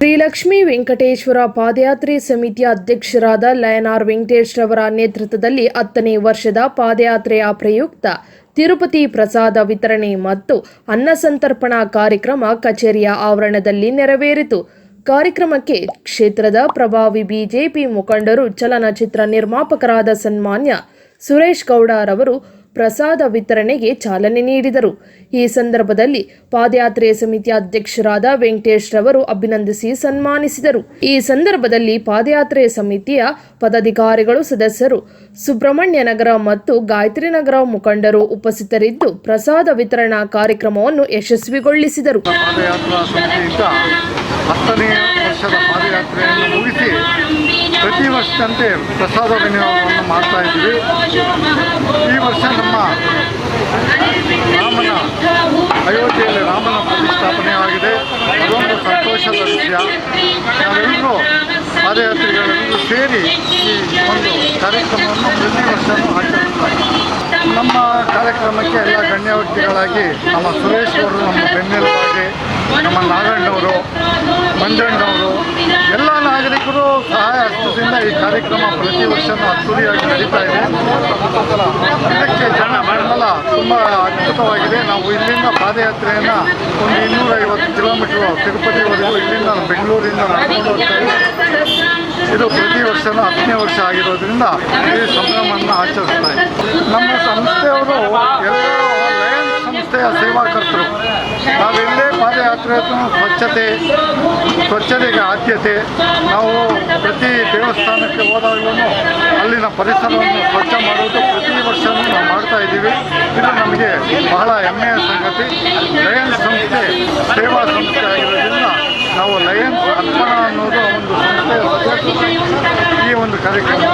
ಶ್ರೀಲಕ್ಷ್ಮೀ ವೆಂಕಟೇಶ್ವರ ಪಾದಯಾತ್ರೆ ಸಮಿತಿಯ ಅಧ್ಯಕ್ಷರಾದ ಲಯನಾರ್ ವೆಂಕಟೇಶ್ ರವರ ನೇತೃತ್ವದಲ್ಲಿ ಹತ್ತನೇ ವರ್ಷದ ಪಾದಯಾತ್ರೆಯ ಪ್ರಯುಕ್ತ ತಿರುಪತಿ ಪ್ರಸಾದ ವಿತರಣೆ ಮತ್ತು ಅನ್ನಸಂತರ್ಪಣಾ ಕಾರ್ಯಕ್ರಮ ಕಚೇರಿಯ ಆವರಣದಲ್ಲಿ ನೆರವೇರಿತು. ಕಾರ್ಯಕ್ರಮಕ್ಕೆ ಕ್ಷೇತ್ರದ ಪ್ರಭಾವಿ ಬಿಜೆಪಿ ಮುಖಂಡರು, ಚಲನಚಿತ್ರ ನಿರ್ಮಾಪಕರಾದ ಸನ್ಮಾನ್ಯ ಸುರೇಶ್ ಗೌಡರವರು ಪ್ರಸಾದ ವಿತರಣೆಗೆ ಚಾಲನೆ ನೀಡಿದರು. ಈ ಸಂದರ್ಭದಲ್ಲಿ ಪಾದಯಾತ್ರೆ ಸಮಿತಿ ಅಧ್ಯಕ್ಷರಾದ ವೆಂಕಟೇಶ್ ರವರು ಅಭಿನಂದಿಸಿ ಸನ್ಮಾನಿಸಿದರು. ಈ ಸಂದರ್ಭದಲ್ಲಿ ಪಾದಯಾತ್ರೆ ಸಮಿತಿಯ ಪದಾಧಿಕಾರಿಗಳು ಸದಸ್ಯರು ಸುಬ್ರಹ್ಮಣ್ಯ ನಗರ ಮತ್ತು ಗಾಯತ್ರಿ ನಗರ ಮುಖಂಡರು ಉಪಸ್ಥಿತರಿದ್ದು ಪ್ರಸಾದ ವಿತರಣಾ ಕಾರ್ಯಕ್ರಮವನ್ನು ಯಶಸ್ವಿಗೊಳಿಸಿದರು. ಪ್ರತಿ ವರ್ಷದಂತೆ ಪ್ರಸಾದ ವಿನಿಯೋಗವನ್ನು ಮಾಡ್ತಾ ನಾವೆಲ್ಲರೂ ಪಾದಯಾತ್ರಿಗಳೆಲ್ಲರೂ ಸೇರಿ ಈ ಒಂದು ಕಾರ್ಯಕ್ರಮವನ್ನು ಪ್ರತಿ ವರ್ಷವೂ ಆಚರಿಸ್ತಾರೆ ನಮ್ಮ ಕಾರ್ಯಕ್ರಮಕ್ಕೆ ಎಲ್ಲ ಗಣ್ಯ ವ್ಯಕ್ತಿಗಳಾಗಿ ನಮ್ಮ ಸುರೇಶ್ ಅವರು, ನಮ್ಮ ಬೆನ್ನೆಲುಬಾಗಿ ನಮ್ಮ ನಾಗಣ್ಣವರು ಮಂಜಣ್ಣವರು ಎಲ್ಲ ನಾಗರಿಕರು ಸಹಾಯ ಹಸ್ತದಿಂದ ಈ ಕಾರ್ಯಕ್ರಮ ಪ್ರತಿ ವರ್ಷವೂ ಅದ್ದೂರಿಯಾಗಿ ನಡೀತಾ ಇದೆ. ಇದಕ್ಕೆ ಜನ ತುಂಬ ಅದ್ಭುತವಾಗಿದೆ ನಾವು ಇಲ್ಲಿಂದ ಪಾದಯಾತ್ರೆಯನ್ನು ಒಂದು ಇನ್ನೂರೈವತ್ತು ಕಿಲೋಮೀಟರ್ ತಿರುಪತಿವರೆಗೂ ಇಲ್ಲಿಂದ ಬೆಂಗಳೂರಿಂದ ನಡ್ಕೊಂಡು ಹೋಗ್ತಾ. ಇದು ಪ್ರತಿ ವರ್ಷನೂ ಹತ್ತನೇ ವರ್ಷ ಆಗಿರೋದ್ರಿಂದ ಈ ಸಂಭ್ರಮವನ್ನು ಆಚರಿಸ್ತಾ ನಮ್ಮ ಸಂಸ್ಥೆಯವರು ಎಲ್ಲ ಸಂಸ್ಥೆಯ ಸೇವಾಕರ್ತರು. ನಾವೆಲ್ಲೇ ಪಾದಯಾತ್ರೆ ಸ್ವಚ್ಛತೆ, ಸ್ವಚ್ಛತೆಗೆ ಆದ್ಯತೆ, ನಾವು ಪ್ರತಿ ದೇವಸ್ಥಾನಕ್ಕೆ ಹೋದಾಗಲೂ ಅಲ್ಲಿನ ಪರಿಸರವನ್ನು ಸ್ವಚ್ಛ ಮಾಡುವುದು ಪ್ರತಿ ವರ್ಷವೂ ನಾವು ಮಾಡ್ತಾ ಇದ್ದೀವಿ. ಇದು ನಮಗೆ ಬಹಳ ಹೆಮ್ಮೆಯ ಸಂಗತಿ. ಲಯನ್ಸ್ ಸಂಸ್ಥೆ, ಸೇವಾ ಸಂಸ್ಥೆ ಆಗಿರೋದ್ರಿಂದ ನಾವು ಲಯನ್ಸ್ ಅರ್ಪಣ ಅನ್ನೋದು ಒಂದು ಸಂಸ್ಥೆಯ ಈ ಒಂದು ಇದ್ದೇವೆ